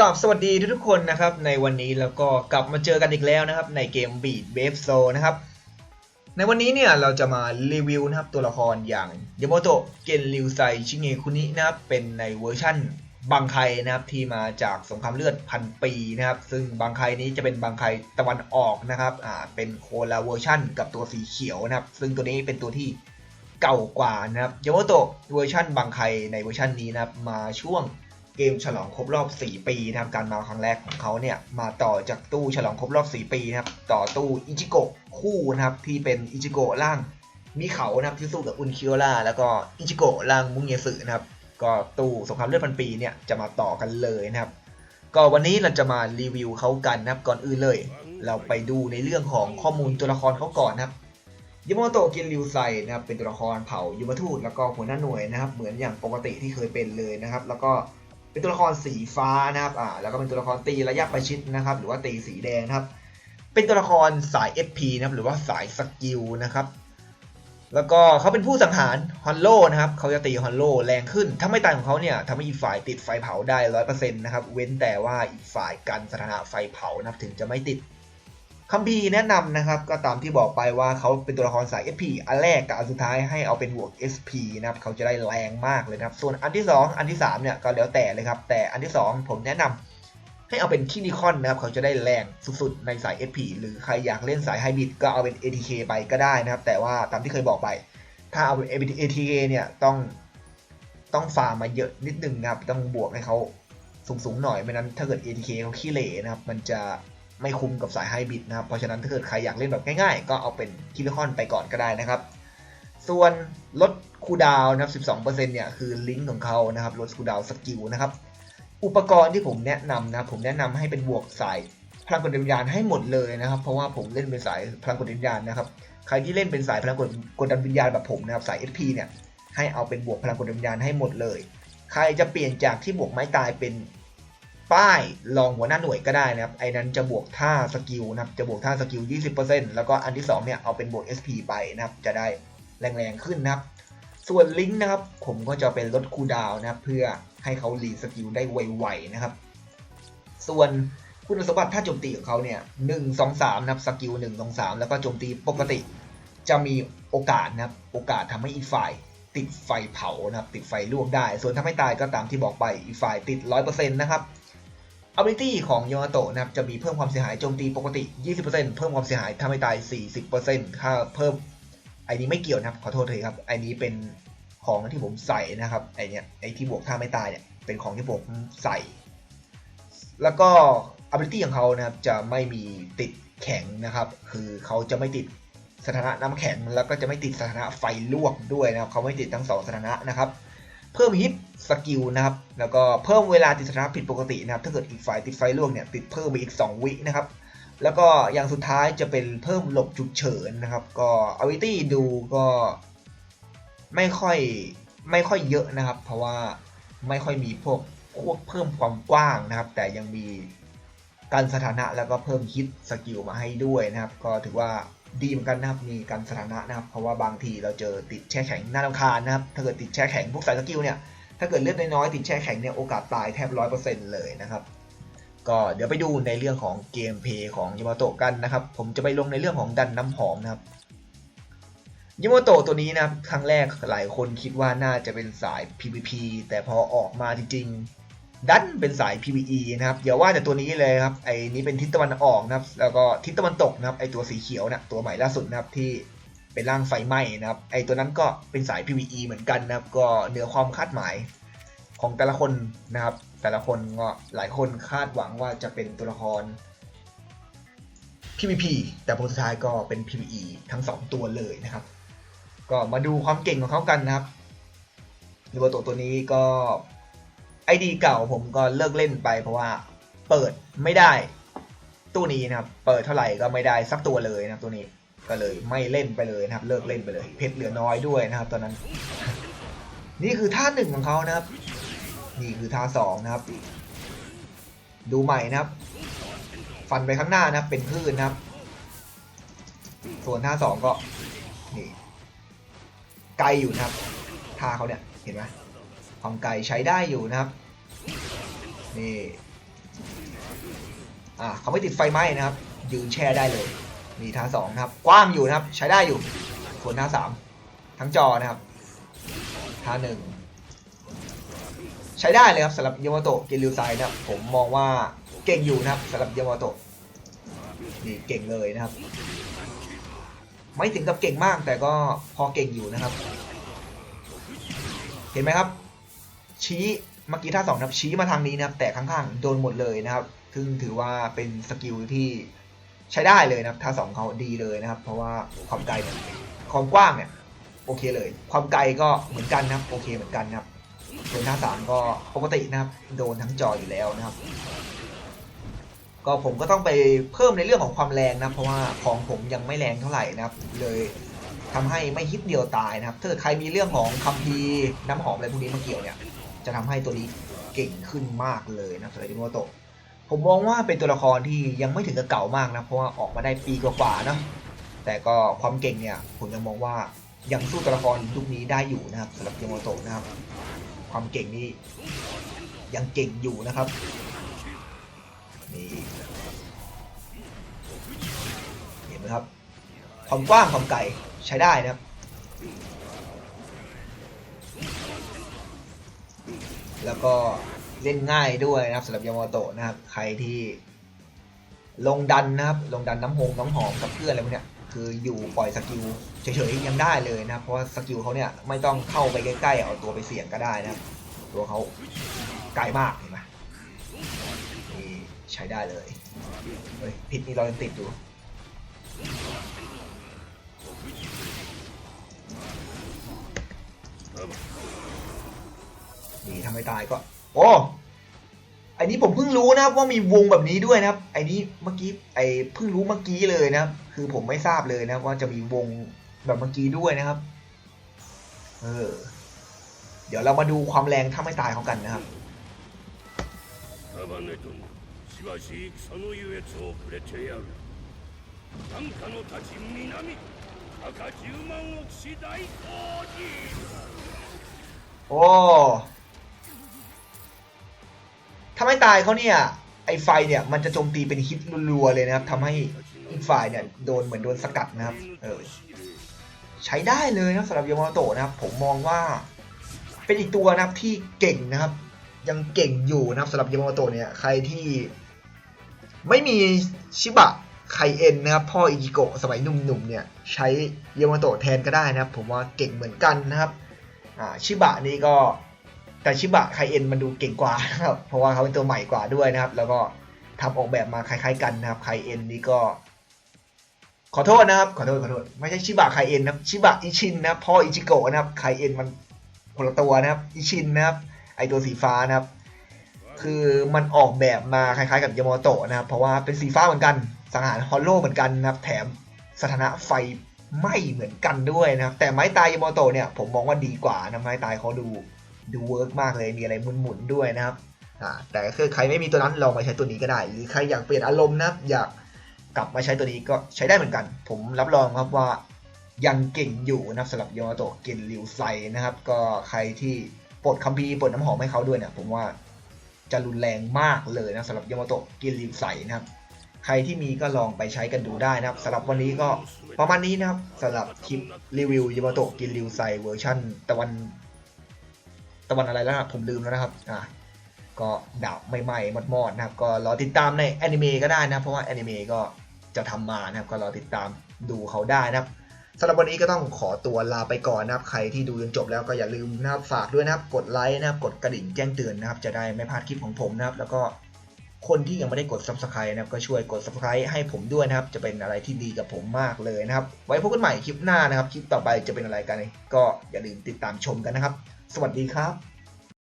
กับสวัสดีทุกๆคนนะครับในวันนี้แล้วก็กลับมาเจอกันอีกแล้วนะครับในเกม Beat b a b e Soul นะครับในวันนี้เนี่ยเราจะมารีวิวนะครับตัวละครอย่างยาโมโตะเกนริวไซชิเงคุนินะครับเป็นในเวอร์ชั่นบังไคนะครับที่มาจากสงครามเลือดพันปีนะครับ ซึ่งบังไคนี้จะเป็นบังไคตะวันออกนะครับอ่าเป็นโคลาเวอร์ชั่นกับตัวสีเขียวนะครับ ซึ่งตัวนี้เป็นตัวที่เก่ากว่านะครับยาโมโตะเวอร์ชันบังไคในเวอร์ชันนี้นะครับมาช่วง เกมฉลองครบรอบ 4 ปีนะครับการมาครั้งแรกของเขาเนี่ยมาต่อจากตู้ฉลองครบรอบ 4 ปีนะครับต่อตู้อิจิโกะคู่นะครับที่เป็นอิจิโกะร่างมีเขานะครับที่สู้กับอุนคิโอล่าแล้วก็อิจิโกะร่างมุงเยสึนะครับก็ตู้สงครามเลือดพันปีเนี่ยจะมาต่อกันเลยนะครับก็วันนี้เราจะมารีวิวเขากันนะครับก่อนอื่นเลย เราไปดูในเรื่องของข้อมูลตัวละครเขาก่อนนะครับยาโมโตะกินริวไซนะครับเป็นตัวละครเผ่ายุมทูตแล้วก็หัวหน้าหน่วยนะครับเหมือนอย่างปกติที่เคยเป็นเลยนะครับ แล้วก็ เป็นตัวละครสีฟ้านะครับอ่าแล้วก็เป็นตัวละครตีระยะประชิดนะครับ หรือว่าตีสีแดงครับ เป็นตัวละครสาย FP นะครับหรือว่าสายสกิลนะครับแล้วก็เขาเป็นผู้สังหารฮอนโลนะครับเขาจะตีฮอนโลแรงขึ้น ถ้าไม่ตายของเขาเนี่ยทำให้อีกฝ่ายติดไฟเผาได้ร้อยเปอร์เซ็นต์นะครับ เว้นแต่ว่าอีกฝ่ายกันสถานะไฟเผานะครับถึงจะไม่ติด คัมภีร์แนะนำนะครับ ก็ตามที่บอกไปว่าเขาเป็นตัวละครสาย SP อันแรกกับอันสุดท้ายให้เอาเป็นบวก SP นะครับ เขาจะได้แรงมากเลยนะครับ ส่วนอันที่ 2 อันที่3เนี่ยก็แล้วแต่เลยครับ แต่อันที่ 2 ผมแนะนำให้เอาเป็นคินิคอนนะครับ เขาจะได้แรงสุดๆ ในสาย SP หรือใครอยากเล่นสายไฮบริดก็เอาเป็น ATK ไปก็ได้นะครับ แต่ว่าตามที่เคยบอกไป ถ้าเอาเป็น ATK เนี่ยต้องต้องฟาร์มมาเยอะนิดนึงนะครับ ต้องบวกให้เขาสูงๆหน่อยไม่นั้นถ้าเกิด ATK เขาขี้เหร่นะครับ มันจะ ไม่คุ้มกับสายไฮบริดนะครับ เพราะฉะนั้นถ้าเกิดใครอยากเล่นแบบง่ายๆ ก็เอาเป็นคิลิคอนไปก่อนก็ได้นะครับ ส่วนลดคูดาวนะครับ 12%เนี่ยคือลิงก์ของเขานะครับลดคูดาวสกิลนะครับ อุปกรณ์ที่ผมแนะนำนะครับผมแนะนำให้เป็นบวกสายพลังกดวิญญาณให้หมดเลยนะครับ เพราะว่าผมเล่นเป็นสายพลังกดวิญญาณนะครับ ใครที่เล่นเป็นสายพลังกดกดดันวิญญาณแบบผมนะครับสาย SP เนี่ยให้เอาเป็นบวกพลังกดวิญญาณให้หมดเลย ใครจะเปลี่ยนจากที่บวกไม้ตายเป็น ป้ายรองหัวหน้าหน่วยก็ได้นะครับ ไอ้นั้นจะบวกท่าสกิลนะครับ จะบวกท่าสกิล 20%แล้วก็อันที่ 2 เนี่ย เอาเป็นบวก SP ไปนะครับ จะได้แรงๆขึ้นนะครับ ส่วนลิงก์นะครับ ผมก็จะเป็นลดคูดาวนะครับ เพื่อให้เขารีสกิลได้ไวๆนะครับ ส่วนคุณสมบัติท่าโจมตีของเขาเนี่ย1 2 3นะครับ สกิล1 2 3แล้วก็โจมตีปกติ จะมีโอกาสนะครับ โอกาสทำให้อีกฝ่ายติดไฟเผานะครับ ติดไฟลวกได้ ส่วนถ้าไม่ตายก็ตามที่บอกไป อีกฝ่ายติด100%นะครับ ability ของโยมาโตะนะครับจะมีเพิ่มความเสียหายโจมตีปกติ 20%เพิ่มความเสียหายถ้าไม่ตาย 40%ถ้าเพิ่มไอ้นี้ไม่เกี่ยวนะครับขอโทษเลยครับไอ้นี้เป็นของที่ผมใส่นะครับไอ้นี้ไอ้ที่บวกถ้าไม่ตายเนี่ยเป็นของที่ผมใส่ แล้วก็ ability ของเขานะครับจะไม่มีติดแข็งนะครับ คือเขาจะไม่ติดสถานะน้ำแข็งแล้วก็จะไม่ติดสถานะไฟลวกด้วยนะครับเขาไม่ติดทั้งสองสถานะนะครับ เพิ่มฮิตสกิลนะครับ แล้วก็เพิ่มเวลาติดสถานะผิดปกตินะครับ ถ้าเกิดอีกฝ่ายติดไฟลวกเนี่ยติดเพิ่มไปอีก 2 วินะครับ แล้วก็อย่างสุดท้ายจะเป็นเพิ่มหลบฉุกเฉินนะครับ ก็อวิตี้ดูก็ไม่ค่อยไม่ค่อยเยอะนะครับ เพราะว่าไม่ค่อยมีพวกพวกเพิ่มความกว้างนะครับ แต่ยังมีการสถานะแล้วก็เพิ่มฮิตสกิลมาให้ด้วยนะครับ ก็ถือว่า ดีเหมือนกันนะครับ มีการสถานะนะครับ เพราะว่าบางทีเราเจอติดแช่แข็งน่ารำคาญนะครับ ถ้าเกิดติดแช่แข็งพวกสายสกิลเนี่ย ถ้าเกิดเลือดน้อยๆติดแช่แข็งเนี่ยโอกาสตายแทบร้อยเปอร์เซ็นต์เลยนะครับ ก็เดี๋ยวไปดูในเรื่องของเกมเพย์ของยามาโตะกันนะครับ ผมจะไปลงในเรื่องของดันน้ำหอมนะครับยามาโตะตัวนี้นะครับ ครั้งแรกหลายคนคิดว่าน่าจะเป็นสาย PVP แต่พอออกมาจริงๆ ดันเป็นสาย PVE นะครับอย่าว่าแต่ตัวนี้เลยครับไอ้นี้เป็นทิศตะวันออกนะครับแล้วก็ทิศตะวันตกนะครับไอ้ตัวสีเขียวนะตัวใหม่ล่าสุดนะครับที่เป็นร่างไฟไหม้นะครับไอ้ตัวนั้นก็เป็นสาย PVE เหมือนกันนะครับก็เหนือความคาดหมายของแต่ละคนนะครับ แต่ละคนก็หลายคนคาดหวังว่าจะเป็นตัวละคร PVP แต่ผลสุดท้ายก็เป็น PVE ทั้ง 2 ตัวเลยนะครับ ก็มาดูความเก่งของเขากันนะครับลิเวอร์โตตัวนี้ก็ ไอดีเก่าผมก็เลิกเล่นไปเพราะว่าเปิดไม่ได้ตู้นี้นะครับ เปิดเท่าไหร่ก็ไม่ได้สักตัวเลยนะครับตัวนี้ก็เลยไม่เล่นไปเลยนะครับ เลิกเล่นไปเลย เพชรเหลือน้อยด้วยนะครับ ตอนนั้น นี่คือท่าหนึ่งของเขานะครับ นี่คือท่าสองนะครับ ดูใหม่นะครับ ฟันไปข้างหน้านะครับ เป็นคลื่นนะครับ ส่วนท่าสองก็นี่ไกลอยู่นะครับท่าเขาเนี่ยเห็นไหม ความไกลใช้ได้อยู่นะครับ นี่อ่าเขาไม่ติดไฟไหม้นะครับ ยืนแช่ได้เลยนี่ท่าสองนะครับ กว้างอยู่นะครับ ใช้ได้อยู่ส่วนท่าสามทั้งจอนะครับท่าหนึ่งใช้ได้เลยครับสำหรับยามาโตะเกลิวไซนะครับ ผมมองว่าเก่งอยู่นะครับสำหรับยามาโตะนี่เก่งเลยนะครับ ไม่ถึงกับเก่งมากแต่ก็พอเก่งอยู่นะครับ เห็นไหมครับ ชี้เมื่อกี้ท่าสองนะครับชี้มาทางนี้นะครับแต่ข้างๆโดนหมดเลยนะครับ ซึ่งถือว่าเป็นสกิลที่ใช้ได้เลยนะครับท่าสองเขาดีเลยนะครับ เพราะว่าความไกลเนี่ยความกว้างเนี่ยโอเคเลย ความไกลก็เหมือนกันนะครับโอเคเหมือนกันนะครับส่วนท่าสามก็ปกตินะครับโดนทั้งจออยู่แล้วนะครับ ก็ผมก็ต้องไปเพิ่มในเรื่องของความแรงนะเพราะว่าของผมยังไม่แรงเท่าไหร่นะครับ เลยทำให้ไม่ฮิตเดียวตายนะครับ ถ้าเกิดใครมีเรื่องของคัมภีน้ำหอมอะไรพวกนี้มาเกี่ยวเนี่ย จะทำให้ตัวนี้เก่งขึ้นมากเลยนะสำหรับดิโมโตะผมมองว่าเป็นตัวละครที่ยังไม่ถึงกับเก่ามากนะ เพราะว่าออกมาได้ปีกว่าๆเนะแต่ก็ความเก่งเนี่ยผมยังมองว่ายังสู้ตัวละครยุคนี้ได้อยู่นะครับสำหรับดิโมโตะนะครับ ความเก่งนี่ยังเก่งอยู่นะครับนี่เห็นไหมครับความกว้างความไกลใช้ได้นะครับ แล้วก็เล่นง่ายด้วยนะครับสำหรับยามาโตะนะครับ ใครที่ลงดันนะครับ ลงดันน้ำหงน้ำหอมกับเพื่อนอะไรพวกเนี้ยคืออยู่ปล่อยสกิลเฉยๆยังได้เลยนะเพราะสกิลเขาเนี่ยไม่ต้องเข้าไปใกล้ๆเอาตัวไปเสี่ยงก็ได้นะตัวเขาไกลมากเห็นไหมนี่ใช้ได้เลยเฮ้ยพิษนี่เรายังติดอยู่ นี่ทำให้ตายก็ โอ้อ้นี้ผมเพิ่งรู้นะว่ามีวงแบบนี้ด้วยนะครับไอ้นี้เมื่อกี้ไอ้เพิ่งรู้เมื่อกี้เลยนะครับ คือผมไม่ทราบเลยนะว่าจะมีวงแบบเมื่อกี้ด้วยนะครับ เออ เดี๋ยวเรามาดูความแรงถ้าไม่ตายของกันนะครับโอ้าไม่ตายเขาเนี่ยไอไฟเนี่ยมันจะโจมตีเป็นฮิตรัวๆเลยนะครับทำให้อีกฝ่ายเนี่ยโดนเหมือนโดนสกัดนะครับ เออ ใช้ได้เลยนะสำหรับยามาโตะนะครับ ผมมองว่า เป็นอีกตัวนะครับที่เก่งนะครับ ยังเก่งอยู่นะครับสำหรับยามาโตะเนี่ยใครที่ไม่มีชิบะไคเอ็นนะครับพ่ออิจิโกะสมัยหนุ่มๆเนี่ยใช้ยามาโตะแทนก็ได้นะครับ ผมว่าเก่งเหมือนกันนะครับ อ่าชิบะนี่ก็ แต่ชิบะไคเอ็นมันดูเก่งกว่าครับเพราะว่าเขาเป็นตัวใหม่กว่าด้วยนะครับ แล้วก็ทำออกแบบมาคล้ายๆกันนะครับไคเอ็นนี่ก็ ขอโทษนะครับ ขอโทษขอโทษไม่ใช่ชิบะไคเอ็นนะชิบะอิชินนะพ่ออิจิโกะนะครับไคเอ็นมันคนละตัวนะครับอิชินนะครับ ไอตัวสีฟ้านะครับ คือมันออกแบบมาคล้ายๆกับยามาโตะนะครับ เพราะว่าเป็นสีฟ้าเหมือนกัน สังหารฮอลโลเหมือนกันนะครับ แถมสถานะไฟไหม้เหมือนกันด้วยนะครับ แต่ไม้ตายยามาโตะเนี่ยผมมองว่าดีกว่านะไม้ตายเขาดู ดูเวิร์กมากเลยมีอะไรหมุนๆด้วยนะครับแต่คือใครไม่มีตัวนั้นลองมาใช้ตัวนี้ก็ได้ หรือใครอยากเปลี่ยนอารมณ์นะครับอยากกลับมาใช้ตัวนี้ก็ใช้ได้เหมือนกัน ผมรับรองครับว่ายังเก่งอยู่นะครับสำหรับยมาโตะเกนริวไซนะครับ ก็ใครที่ปลดคัมภีร์ปลดน้ำหอมให้เขาด้วยเนี่ยผมว่าจะรุนแรงมากเลยนะสำหรับยมาโตะกินริวใสนะครับ ใครที่มีก็ลองไปใช้กันดูได้นะครับสำหรับวันนี้ก็ประมาณนี้นะครับสำหรับคลิปรีวิวยมาโตะกินริวใสเวอร์ชันตะวัน ตะวันอะไรแล้วนะครับผมลืมแล้วนะครับอะก็ดาบใหม่ๆมอดๆนะครับ ก็รอติดตามในแอนิเมะก็ได้นะเพราะว่าแอนิเมะก็จะทำมานะครับ ก็รอติดตามดูเขาได้นะครับสำหรับวันนี้ก็ต้องขอตัวลาไปก่อนนะครับ ใครที่ดูจนจบแล้วก็อย่าลืมนะครับฝากด้วยนะครับ กดไลค์นะครับ กดกระดิ่งแจ้งเตือนนะครับ จะได้ไม่พลาดคลิปของผมนะครับ แล้วก็คนที่ยังไม่ได้กด subscribe นะครับ ก็ช่วยกด subscribe ให้ผมด้วยนะครับ จะเป็นอะไรที่ดีกับผมมากเลยนะครับ ไว้พบกันใหม่คลิปหน้านะครับ คลิปต่อไปจะเป็นอะไรกัน ก็อย่าลืมติดตามชมกันนะครับ สวัสดีครับ